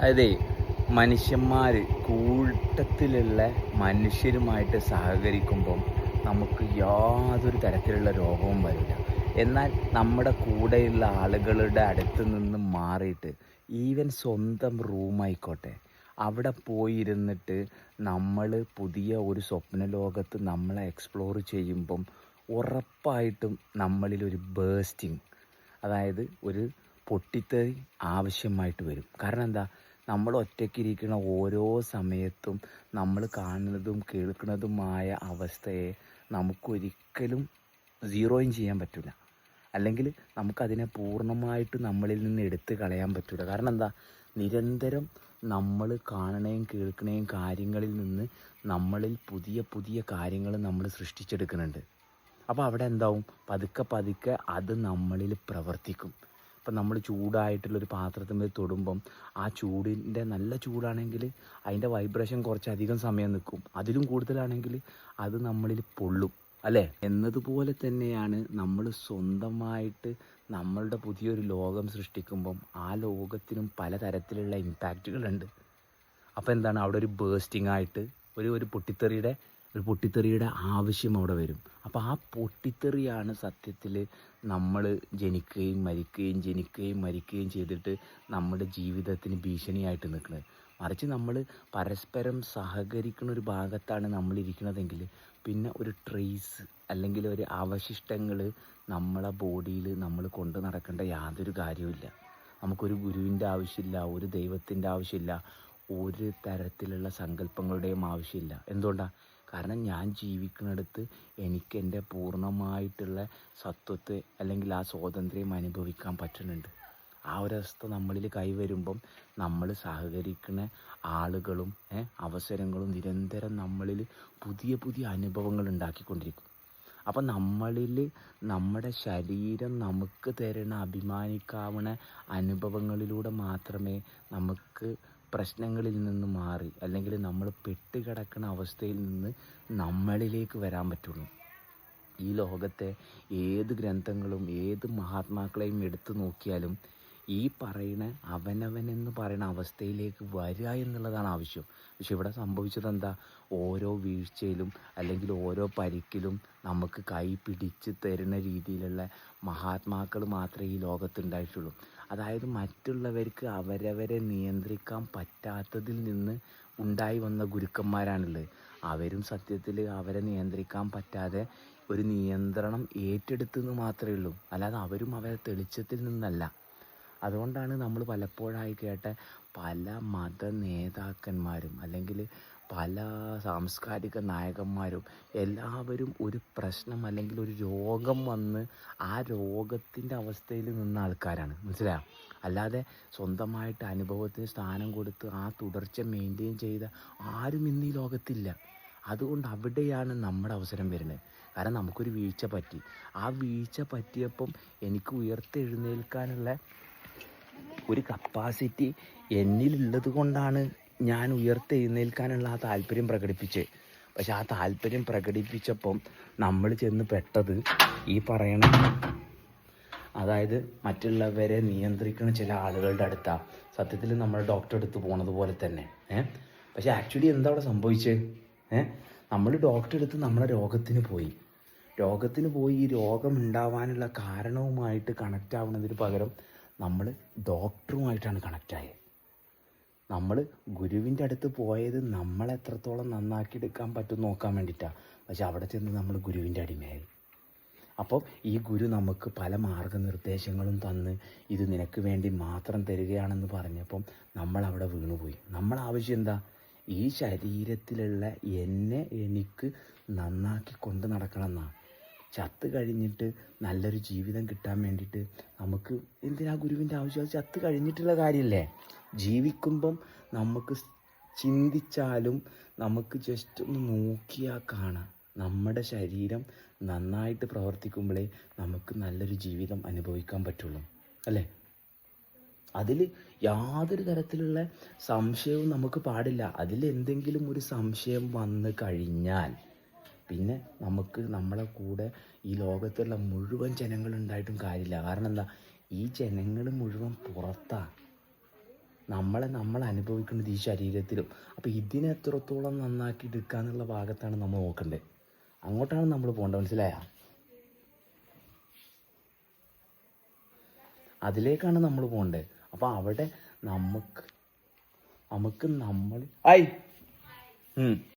അതായത് മനുഷ്യന്മാർ കൂട്ടത്തിലുള്ള മനുഷ്യരുമായിട്ട് സഹകരിക്കുമ്പം നമുക്ക് യാതൊരു തരത്തിലുള്ള രോഗവും വരില്ല. എന്നാൽ നമ്മുടെ കൂടെയുള്ള ആളുകളുടെ അടുത്ത് നിന്ന് മാറിയിട്ട് ഈവൻ സ്വന്തം റൂമായിക്കോട്ടെ അവിടെ പോയിരുന്നിട്ട് നമ്മൾ പുതിയ ഒരു സ്വപ്ന ലോകത്ത് നമ്മളെ എക്സ്പ്ലോർ ചെയ്യുമ്പം ഉറപ്പായിട്ടും നമ്മളിലൊരു ബേസ്റ്റിംഗ് അതായത് ഒരു പൊട്ടിത്തെറി ആവശ്യമായിട്ട് വരും. കാരണം എന്താ? നമ്മൾ ഒറ്റയ്ക്കിരിക്കുന്ന ഓരോ സമയത്തും നമ്മൾ കാണുന്നതും കേൾക്കുന്നതുമായ അവസ്ഥയെ നമുക്കൊരിക്കലും സീറോയും ചെയ്യാൻ പറ്റില്ല അല്ലെങ്കിൽ നമുക്കതിനെ പൂർണമായിട്ട് നമ്മളിൽ നിന്ന് എടുത്തു കളയാൻ പറ്റില്ല കാരണം എന്താ? നിരന്തരം നമ്മൾ കാണണേയും കേൾക്കണേയും കാര്യങ്ങളിൽ നിന്ന് നമ്മളിൽ പുതിയ പുതിയ കാര്യങ്ങൾ നമ്മൾ സൃഷ്ടിച്ചെടുക്കുന്നുണ്ട്. അപ്പോൾ അവിടെ എന്താവും? പതുക്കെ പതുക്കെ അത് നമ്മളിൽ പ്രവർത്തിക്കും. ഇപ്പം നമ്മൾ ചൂടായിട്ടുള്ളൊരു പാത്രത്തിൽ തൊടുമ്പം ആ ചൂടിന്റെ നല്ല ചൂടാണെങ്കിൽ അതിന്റെ വൈബ്രേഷൻ കുറച്ചധികം സമയം നിൽക്കും. അതിലും കൂടുതലാണെങ്കിൽ അത് നമ്മളിൽ പൊള്ളും അല്ലേ? എന്നതുപോലെ തന്നെയാണ് നമ്മൾ സ്വന്തമായിട്ട് നമ്മളുടെ പുതിയൊരു ലോകം സൃഷ്ടിക്കുമ്പം ആ ലോകത്തിനും പലതരത്തിലുള്ള ഇമ്പാക്റ്റുകളുണ്ട് അപ്പോൾ എന്താണ്? അവിടെ ഒരു ബേസ്റ്റിംഗ് ആയിട്ട് ഒരു ഒരു പൊട്ടിത്തെറിയുടെ ഒരു പൊട്ടിത്തെറിയുടെ ആവശ്യം അവിടെ വരും. അപ്പോൾ ആ പൊട്ടിത്തെറിയാണ് സത്യത്തിൽ നമ്മൾ ജനിക്കുകയും മരിക്കുകയും ജനിക്കുകയും മരിക്കുകയും ചെയ്തിട്ട് നമ്മുടെ ജീവിതത്തിന് ഭീഷണിയായിട്ട് നിൽക്കുന്നത്. മറിച്ച് നമ്മൾ പരസ്പരം സഹകരിക്കുന്ന ഒരു ഭാഗത്താണ് നമ്മൾ ഇരിക്കുന്നതെങ്കിൽ പിന്നെ ഒരു ട്രേസ് അല്ലെങ്കിൽ ഒരു അവശിഷ്ടങ്ങൾ നമ്മളെ ബോഡിയിൽ നമ്മൾ കൊണ്ട് നടക്കേണ്ട യാതൊരു കാര്യവുമില്ല. നമുക്കൊരു ഗുരുവിന്റെ ആവശ്യമില്ല ഒരു ദൈവത്തിന്റെ ആവശ്യമില്ല ഒരു തരത്തിലുള്ള സങ്കല്പങ്ങളുടെയും ആവശ്യമില്ല. എന്തുകൊണ്ടാണ് കാരണം ഞാൻ ജീവിക്കുന്നിടത്ത് എനിക്ക് എന്റെ പൂർണമായിട്ടുള്ള സത്വത്തെ അല്ലെങ്കിൽ ആ സ്വാതന്ത്ര്യം അനുഭവിക്കാൻ പറ്റുന്നുണ്ട്. ആ ഒരവസ്ഥ നമ്മളിൽ കൈവരുമ്പം നമ്മൾ സഹകരിക്കുന്ന ആളുകളും അവസരങ്ങളും നിരന്തരം നമ്മളിൽ പുതിയ പുതിയ അനുഭവങ്ങൾ ഉണ്ടാക്കിക്കൊണ്ടിരിക്കും. അപ്പം നമ്മളിൽ നമ്മുടെ ശരീരം നമുക്ക് തരുന്ന അഭിമാനിക്കാവുന്ന അനുഭവങ്ങളിലൂടെ മാത്രമേ നമുക്ക് പ്രശ്നങ്ങളിൽ നിന്ന് മാറി അല്ലെങ്കിൽ നമ്മൾ പെട്ടുകിടക്കുന്ന അവസ്ഥയിൽ നിന്ന് നമ്മളിലേക്ക് വരാൻ പറ്റുള്ളൂ. ഈ ലോകത്തെ ഏത് ഗ്രന്ഥങ്ങളും ഏത് മഹാത്മാക്കളെയും എടുത്തു നോക്കിയാലും ഈ പറയുന്ന അവനവനെന്ന് പറയുന്ന അവസ്ഥയിലേക്ക് വരിക എന്നുള്ളതാണ് ആവശ്യം. പക്ഷെ ഇവിടെ സംഭവിച്ചത് എന്താ ഓരോ വീഴ്ചയിലും അല്ലെങ്കിൽ ഓരോ പരിക്കിലും നമുക്ക് കൈ പിടിച്ച് തരുന്ന രീതിയിലുള്ള മഹാത്മാക്കൾ മാത്രമേ ഈ ലോകത്തുണ്ടായിട്ടുള്ളൂ. അതായത് മറ്റുള്ളവർക്ക് അവരവരെ നിയന്ത്രിക്കാൻ പറ്റാത്തതിൽ നിന്ന് ഉണ്ടായി വന്ന ഗുരുക്കന്മാരാണുള്ളത്. അവരും സത്യത്തിൽ അവരെ നിയന്ത്രിക്കാൻ പറ്റാതെ ഒരു നിയന്ത്രണം ഏറ്റെടുത്തെന്ന് മാത്രമേ ഉള്ളൂ. അല്ലാതെ അവരും അവരെ തെളിച്ചത്തിൽ നിന്നല്ല. അതുകൊണ്ടാണ് നമ്മൾ പലപ്പോഴായി കേട്ട പല മത നേതാക്കന്മാരും അല്ലെങ്കിൽ പല സാംസ്കാരിക നായകന്മാരും എല്ലാവരും ഒരു പ്രശ്നം അല്ലെങ്കിൽ ഒരു രോഗം വന്ന് ആ രോഗത്തിന്റെ അവസ്ഥയിൽ നിന്ന ആൾക്കാരാണ്. മനസ്സിലായോ? അല്ലാതെ സ്വന്തമായിട്ട് അനുഭവത്തിന് സ്ഥാനം കൊടുത്ത് ആ തുടർച്ച മെയിന്റെയിൻ ചെയ്ത ആരും ഇന്ന് ഈ ലോകത്തില്ല. അതുകൊണ്ട് അവിടെയാണ് നമ്മുടെ അവസരം വരുന്നത്. കാരണം നമുക്കൊരു വീഴ്ച പറ്റി. ആ വീഴ്ച പറ്റിയപ്പം എനിക്ക് ഉയർത്തെഴുന്നേൽക്കാനുള്ള ഒരു കപ്പാസിറ്റി എന്നിലുള്ളത് കൊണ്ടാണ് ഞാൻ ഉയർത്തെഴുന്നേൽക്കാനുള്ള ആ താല്പര്യം പ്രകടിപ്പിച്ചത് പക്ഷെ ആ താല്പര്യം പ്രകടിപ്പിച്ചപ്പം നമ്മൾ ചെന്ന് പെട്ടത് ഈ പറയണ അതായത് മറ്റുള്ളവരെ നിയന്ത്രിക്കുന്ന ചില ആളുകളുടെ അടുത്താണ് സത്യത്തിൽ നമ്മൾ ഡോക്ടറെ അടുത്ത് പോണത് പോലെ തന്നെ. ഏഹ് പക്ഷെ ആക്ച്വലി എന്താ അവിടെ സംഭവിച്ചത് ഏഹ് നമ്മൾ ഡോക്ടറെ അടുത്ത് നമ്മളെ രോഗത്തിന് പോയി. രോഗത്തിന് പോയി ഈ രോഗം ഉണ്ടാവാനുള്ള കാരണവുമായിട്ട് കണക്റ്റ് ആവുന്നതിന് പകരം നമ്മൾ ഡോക്ടറുമായിട്ടാണ് കണക്റ്റായത് നമ്മൾ ഗുരുവിന്റെ അടുത്ത് പോയത് നമ്മൾ എത്രത്തോളം നന്നാക്കി എടുക്കാൻ പറ്റും നോക്കാൻ വേണ്ടിയിട്ടാണ് പക്ഷെ അവിടെ ചെന്ന് നമ്മൾ ഗുരുവിന്റെ അടിമയായി. അപ്പോൾ ഈ ഗുരു നമുക്ക് പല മാർഗനിർദ്ദേശങ്ങളും തന്ന് ഇത് നിനക്ക് വേണ്ടി മാത്രം തരികയാണെന്ന് പറഞ്ഞപ്പം നമ്മൾ അവിടെ വീണുപോയി. നമ്മൾ ആവശ്യം എന്താ? ഈ ശരീരത്തിലുള്ള എന്നെ എനിക്ക് നന്നാക്കി കൊണ്ട് നടക്കണം എന്നാണ് ചത്ത് കഴിഞ്ഞിട്ട് നല്ലൊരു ജീവിതം കിട്ടാൻ വേണ്ടിയിട്ട് നമുക്ക് എന്തിനാ ഗുരുവിന്റെ ആവശ്യം? ചത്ത് കഴിഞ്ഞിട്ടുള്ള കാര്യമല്ലേ? ജീവിക്കുമ്പം നമുക്ക് ചിന്തിച്ചാലും നമുക്ക് ജസ്റ്റ് ഒന്ന് നോക്കിയാൽ കാണാം. നമ്മുടെ ശരീരം നന്നായിട്ട് പ്രവർത്തിക്കുമ്പോഴേ നമുക്ക് നല്ലൊരു ജീവിതം അനുഭവിക്കാൻ പറ്റുള്ളൂ. അല്ലേ? അതിൽ യാതൊരു തരത്തിലുള്ള സംശയവും നമുക്ക് പാടില്ല. അതിൽ എന്തെങ്കിലും ഒരു സംശയം വന്നു കഴിഞ്ഞാൽ പിന്നെ നമുക്ക് നമ്മളെ കൂടെ ഈ ലോകത്തുള്ള മുഴുവൻ ജനങ്ങളുണ്ടായിട്ടും കാര്യമില്ല. കാരണം എന്താ? ഈ ജനങ്ങൾ മുഴുവൻ പുറത്താണ് നമ്മളെ നമ്മൾ അനുഭവിക്കുന്നത് ഈ ശരീരത്തിലും. അപ്പോൾ ഇതിനെ എത്രത്തോളം നന്നാക്കി എടുക്കുക എന്നുള്ള ഭാഗത്താണ് നമ്മൾ നോക്കേണ്ടത് അങ്ങോട്ടാണ് നമ്മൾ പോകേണ്ടത് മനസ്സിലായ? അതിലേക്കാണ് നമ്മൾ പോകേണ്ടത് അപ്പോൾ അവിടെ നമുക്ക് നമുക്ക് നമ്മൾ ഐ!